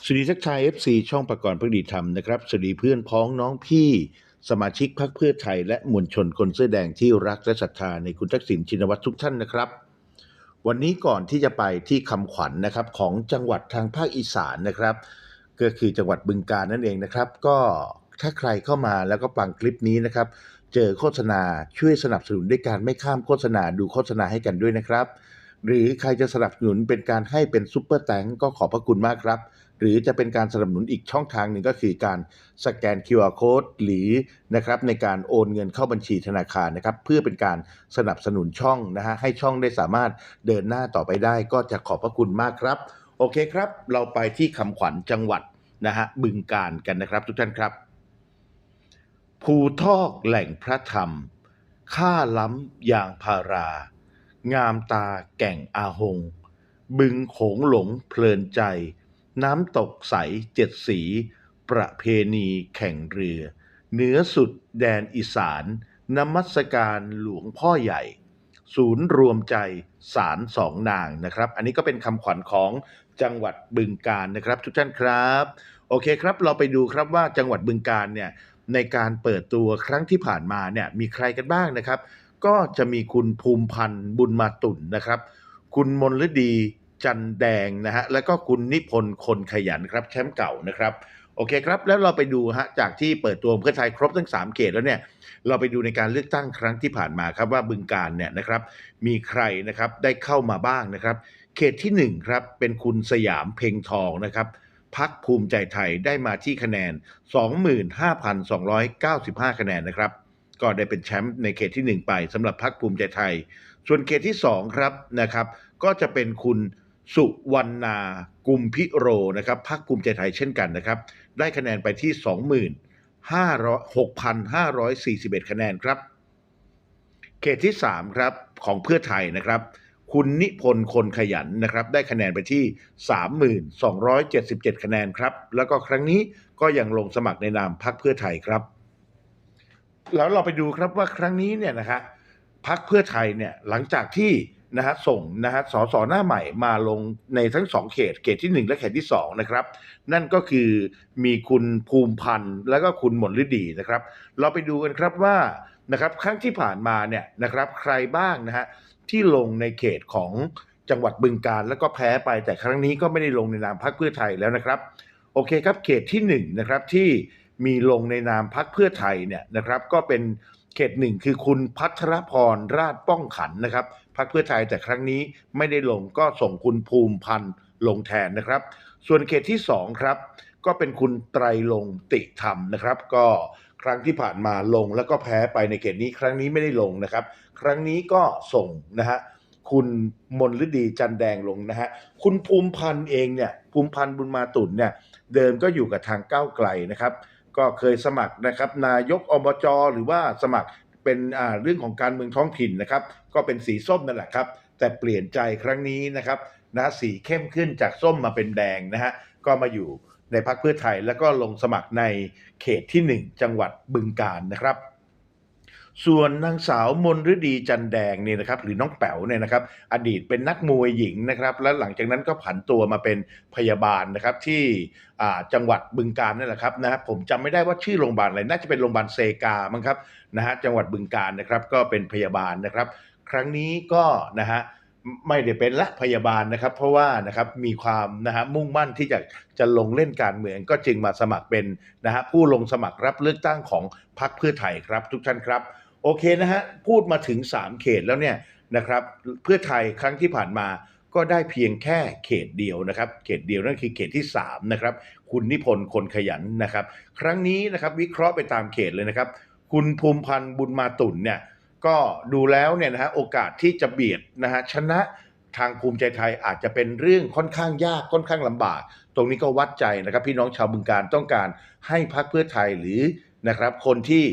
สวัสดีทักทาย FC ช่องประกรณ์พักดีธรรมนะครับ สวัสดีเพื่อนพ้องน้องพี่ สมาชิกพรรคเพื่อไทย และมวลชนคนเสื้อแดงที่รักและศรัทธาในคุณทักษิณชินวัตรทุกท่านนะครับ วันนี้ก่อนที่จะไปที่คำขวัญนะครับของจังหวัดทางภาคอีสานนะครับ ก็คือจังหวัดบึงกาฬนั่นเองนะครับ ก็ถ้าใครเข้ามาแล้วก็ฟังคลิปนี้นะครับ เจอโฆษณาช่วยสนับสนุนด้วยการไม่ข้ามโฆษณาดูโฆษณาให้กันด้วยนะครับ หรือใครจะสนับสนุนเป็นการให้เป็นซุปเปอร์แตงก็ขอบพระคุณมากครับ หรือจะเป็นการสนับสนุนอีกช่องทางหนึ่งก็คือการสแกน QR Code หรือนะครับในการโอนเงินเข้าบัญชีธนาคารนะครับเพื่อเป็นการสนับสนุนช่องนะฮะให้ช่องได้สามารถเดินหน้าต่อไปได้ก็จะขอบพระคุณมากครับ โอเคครับ เราไปที่คำขวัญจังหวัดนะฮะบึงการกันนะครับทุกท่านครับภูทอกแหล่งพระธรรมค่าล้ำยางพารา งามตาแก่งอาหง บึงโขงหลงเพลินใจ น้ำตกใสเจ็ดสี ประเพณีแข่งเรือ เหนือสุดแดนอีสานนมัสการหลวงพ่อใหญ่ ศูนย์รวมใจสารสองนางนะครับ อันนี้ก็เป็นคำขวัญของจังหวัดบึงการนะครับ ทุกท่านครับ โอเคครับ เราไปดูครับว่าจังหวัดบึงการเนี่ยในการเปิดตัวครั้งที่ผ่านมาเนี่ยมีใครกันบ้างนะครับ ก็จะมีคุณภูมิพันธ์บุญมาตุ่นนะครับ คุณมนฤดี จันแดงนะฮะแล้วก็คุณนิพนธ์คนขยันครับแชมป์เก่านะครับโอเคครับ แล้วเราไปดูฮะจากที่เปิดตัวเพื่อไทยครบทั้ง 3 เขตแล้วเนี่ยเราไปดูในการเลือกตั้งครั้งที่ผ่านมาครับว่าบึงการเนี่ยนะครับมีใครนะครับได้เข้ามาบ้างนะครับ เขตที่ 1 ครับเป็นคุณสยามเพ็งทองนะครับพักภูมิใจไทยได้มาที่คะแนน 25,295 คะแนนนะครับ ก็ได้เป็นแชมป์ในเขตที่ 1 ไปสำหรับพักภูมิใจไทย ส่วนเขตที่ 2 ครับนะครับ ก็จะเป็นคุณ สุวรรณากุมพิโรนะครับพักภูมิใจไทยเช่นกันนะครับ ได้คะแนนไปที่ 26,541 คะแนนครับ เขตที่ 3 ครับ ของเพื่อไทยนะครับ คุณนิพนธ์คนขยันนะครับ ได้คะแนนไปที่ 3,277 คะแนนครับ แล้วก็ครั้งนี้ก็ยังลงสมัครในนามพักเพื่อไทยครับ แล้วเราไปดูครับว่าครั้งนี้เนี่ยนะฮะพักเพื่อไทยเนี่ยหลังจากที่ นะฮะส่งนะฮะสสหน้าใหม่มาลงในทั้งสองเขตเขตที่ 1 และเขตที่2นะครับนั่นก็คือมีคุณภูมิพันธ์แล้วก็คุณหมนฤดีนะครับ เราไปดูกันครับว่านะครับครั้งที่ผ่านมาเนี่ยนะครับใครบ้างนะฮะที่ลงในเขตของจังหวัดบึงการแล้วก็แพ้ไปแต่ครั้งนี้ก็ไม่ได้ลงในนามพรรคเพื่อไทยแล้วนะครับ โอเคครับเขตที่1นะครับที่มีลงในนามพักเพื่อไทยเนี่ยนะครับ ก็เป็นเขตหนึ่งคือคุณพัทรพรราชป้องขันนะครับ พักเพื่อไทยแต่ครั้งนี้ไม่ได้ลงก็ส่งคุณภูมิพันธ์ลงแทนนะครับ ส่วนเขตที่2ครับก็เป็นคุณไตรลงติธรรมนะครับ ก็ครั้งที่ผ่านมาลงแล้วก็แพ้ไปในเขตนี้ครั้งนี้ไม่ได้ลงนะครับ ครั้งนี้ก็ส่งนะฮะคุณมนฤดีจันแดงลงนะฮะคุณภูมิพันธ์เองเนี่ยภูมิพันธ์บุญมาตุนเนี่ยเดิมก็อยู่กับทางก้าวไกลนะครับ ก็เคยสมัครนะครับนายกอบจหรือว่าสมัคร เป็นเรื่องของการเมืองท้องถิ่นนะครับ ก็เป็นสีส้มนั่นแหละครับ แต่เปลี่ยนใจครั้งนี้นะครับนะสีเข้มขึ้นจากส้มมาเป็นแดงนะฮะก็มาอยู่ในพรรคเพื่อไทยแล้วก็ลงสมัครในเขตที่ 1 จังหวัดบึงกาฬนะครับ ส่วนนางสาวมนฤดีจันแดงเนี่ยนะครับหรือน้องแป๋วเนี่ยนะครับอดีตเป็นนักมวยหญิงนะครับแล้วหลังจากนั้นก็ผันตัวมาเป็นพยาบาลนะครับที่จังหวัดบึงกาฬนั่นแหละครับนะครับผมจำไม่ได้ว่าชื่อโรงพยาบาลอะไรน่าจะเป็นโรงพยาบาลเซกามั้งครับนะฮะจังหวัดบึงกาฬนะครับก็เป็นพยาบาลนะครับ ครั้งนี้ก็นะฮะไม่ได้เป็นละพยาบาลนะครับ เพราะว่านะครับมีความนะฮะมุ่งมั่นที่จะจะลงเล่นการเมืองก็จึงมาสมัครเป็นนะฮะผู้ลงสมัครรับเลือกตั้งของพรรคเพื่อไทยครับทุกท่านครับ โอเคนะฮะพูดมาถึง 3 เขตแล้วเนี่ยนะครับเพื่อไทยครั้งที่ผ่านมาก็ได้เพียงแค่เขตเดียวนะครับ เขตเดียวนั่นคือเขตที่3นะครับคุณนิพนธ์คนขยันนะครับ ครั้งนี้นะครับวิเคราะห์ไปตามเขตเลยนะครับ คุณภูมิพันธ์บุญมาตุ่นเนี่ยก็ดูแล้วเนี่ยนะฮะโอกาสที่จะเบียดนะฮะชนะทางภูมิใจไทยอาจจะเป็นเรื่องค่อนข้างยากค่อนข้างลำบาก ตรงนี้ก็วัดใจนะครับ พี่น้องชาวบึงการต้องการให้พรรคเพื่อไทยหรือนะครับคนที่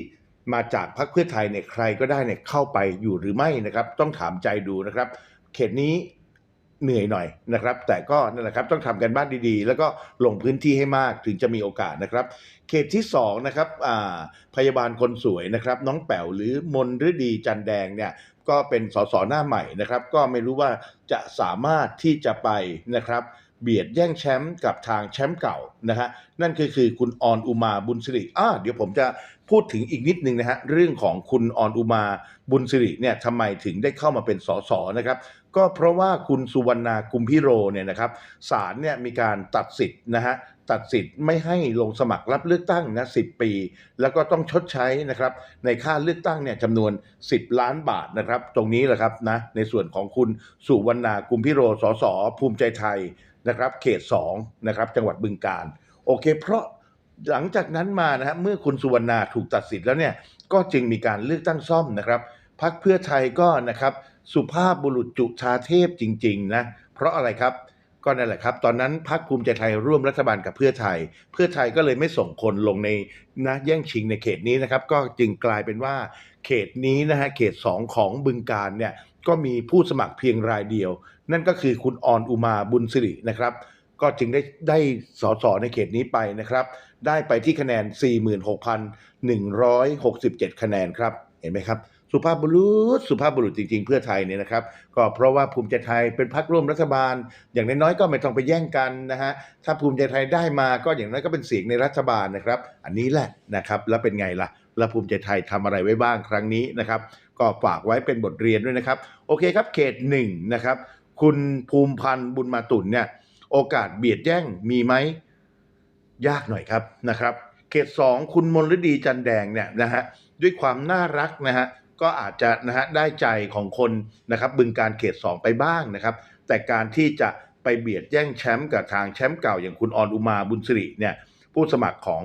มาจากพรรคเพื่อไทยเนี่ยใครก็ได้เนี่ยเข้าไปอยู่หรือไม่นะครับ ต้องถามใจดูนะครับ เขตนี้เหนื่อยหน่อยนะครับ แต่ก็นั่นแหละครับต้องทำกันบ้านดีๆ แล้วก็ลงพื้นที่ให้มากถึงจะมีโอกาสนะครับ เขตที่2นะครับอ่าพยาบาลคนสวยนะครับ น้องแป๋วหรือมนฤดีจันแดงเนี่ยก็เป็นสสหน้าใหม่นะครับ ก็ไม่รู้ว่าจะสามารถที่จะไปนะครับ เบียดแย่งแชมป์กับทางแชมป์เก่านะฮะนั่นก็คือคุณออนอุมาบุญสิริอ่าเดี๋ยวผมจะพูดถึงอีกนิดนึงนะฮะเรื่องของคุณออนอุมาบุญสิริเนี่ยทำไมถึงได้เข้ามาเป็นสสนะครับก็เพราะว่าคุณสุวรรณากุมพิโรเนี่ยนะครับศาลเนี่ยมีการตัดสิทธิ์นะฮะตัดสิทธิ์ไม่ให้ลงสมัครรับเลือกตั้งนะสิปี แล้วก็ต้องชดใช้นะครับในค่าเลือกตั้งเนี่ยจำนวน 10 ล้านบาทนะครับ ตรงนี้แหละครับนะในส่วนของคุณสุวรรณากุมพิโรสสภูมิใจไทย นะครับเขต2นะครับจังหวัดบึงกาฬโอเค เพราะหลังจากนั้นมานะฮะเมื่อคุณสุวรรณาถูกตัดสิทธิ์แล้วเนี่ยก็จึงมีการเลือกตั้งซ่อมนะครับพักเพื่อไทยก็นะครับสุภาพบุรุษจุชาเทพจริงๆนะเพราะอะไรครับก็นั่นแหละครับ ตอนนั้นพรรคภูมิใจไทยร่วมรัฐบาลกับเพื่อไทย เพื่อไทยก็เลยไม่ส่งคนลงในนะแย่งชิงในเขตนี้นะครับ ก็จึงกลายเป็นว่าเขตนี้นะฮะเขต 2 ของบึงการเนี่ยก็มีผู้สมัครเพียงรายเดียว นั่นก็คือคุณออนอุมาบุญสิรินะครับ ก็จึงได้ได้สสในเขตนี้ไปนะครับ ได้ไปที่คะแนน 46,167 คะแนนครับ เห็นไหมครับ สุภาพบุรุษ สุภาพบุรุษจริง ๆ เพื่อไทยเนี่ยนะครับ ก็เพราะว่าภูมิใจไทยเป็นพรรคร่วมรัฐบาล อย่างน้อยๆก็ไม่ต้องไปแย่งกันนะฮะ ถ้าภูมิใจไทยได้มาก็อย่างน้อยก็เป็นเสียงในรัฐบาลนะครับ อันนี้แหละนะครับ แล้วเป็นไงล่ะแล้วภูมิใจไทยทำอะไรไว้บ้างครั้งนี้นะครับ ก็ฝากไว้เป็นบทเรียนด้วยนะครับ โอเคครับเขตหนึ่งนะครับ คุณภูมิพันธ์บุญมาตุนเนี่ยโอกาสเบียดแย่งมีไหมยากหน่อยครับนะครับ เขต2คุณมนฤดีจันแดงเนี่ยนะฮะด้วยความน่ารักนะฮะก็อาจจะนะฮะได้ใจของคนนะครับบึงการเขต2ไปบ้างนะครับ แต่การที่จะไปเบียดแย่งแชมป์กับทางแชมป์เก่าอย่างคุณออนอุมาบุญสิริเนี่ยผู้สมัครของ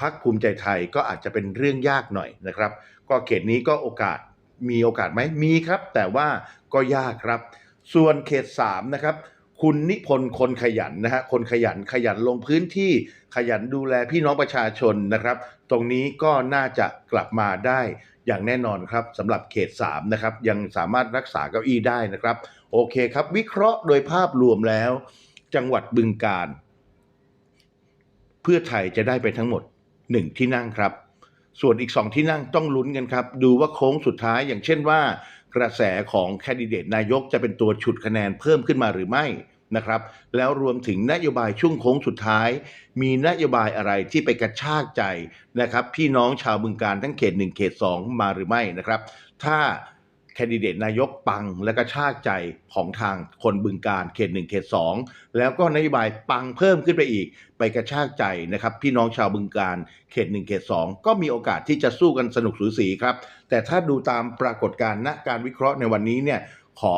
พรรคภูมิใจไทยก็อาจจะเป็นเรื่องยากหน่อยนะครับ ก็เขตนี้ก็โอกาสมีโอกาสไหมมีครับ แต่ว่าก็ยากครับ ส่วนเขต3นะครับคุณนิพนธ์คนขยันนะฮะคนขยันขยันลงพื้นที่ขยันดูแลพี่น้องประชาชนนะครับ ตรงนี้ก็น่าจะกลับมาได้อย่างแน่นอนครับสำหรับเขต3นะครับยังสามารถรักษาเก้าอี้ได้นะครับ โอเคครับ วิเคราะห์โดยภาพรวมแล้ว จังหวัดบึงการ เพื่อไทยจะได้ไปทั้งหมด 1 ที่นั่งครับ ส่วนอีก 2 ที่นั่งต้องลุ้นกันครับ ดูว่าโค้งสุดท้ายอย่างเช่นว่า กระแสของแคนดิเดตนายกจะเป็นตัวฉุดคะแนนเพิ่มขึ้นมาหรือไม่นะครับ แล้วรวมถึงนโยบายช่วงโค้งสุดท้าย มีนโยบายอะไรที่ไปกระชากใจนะครับ พี่น้องชาวบึงการทั้งเขต 1 เขต 2 มาหรือไม่นะครับ ถ้า แคนดิเดตนายกปังและกระชากใจของทางคนบึงการเขต1เขต2แล้วก็นโยบายปังเพิ่มขึ้นไปอีก ไปกระชากใจนะครับ พี่น้องชาวบึงการเขต1เขต2ก็มีโอกาสที่จะสู้กันสนุกสูสีครับ แต่ถ้าดูตามปรากฏการณ์ณการวิเคราะห์ในวันนี้เนี่ยขอ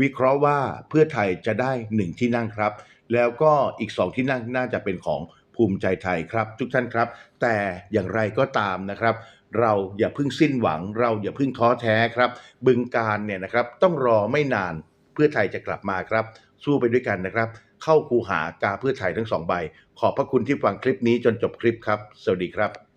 วิเคราะห์ว่าเพื่อไทยจะได้1ที่นั่งครับ แล้วก็อีก2ที่นั่งน่าจะเป็นของภูมิใจไทยครับ ทุกท่านครับ แต่อย่างไรก็ตามนะครับ เราอย่าเพิ่งสิ้นหวัง เราอย่าเพิ่งท้อแท้ครับ บึงการเนี่ยนะครับต้องรอไม่นานเพื่อไทยจะกลับมาครับ สู้ไปด้วยกันนะครับ เข้าคูหากาเพื่อไทยทั้งสองใบ ขอบพระคุณที่ฟังคลิปนี้จนจบคลิปครับ สวัสดีครับ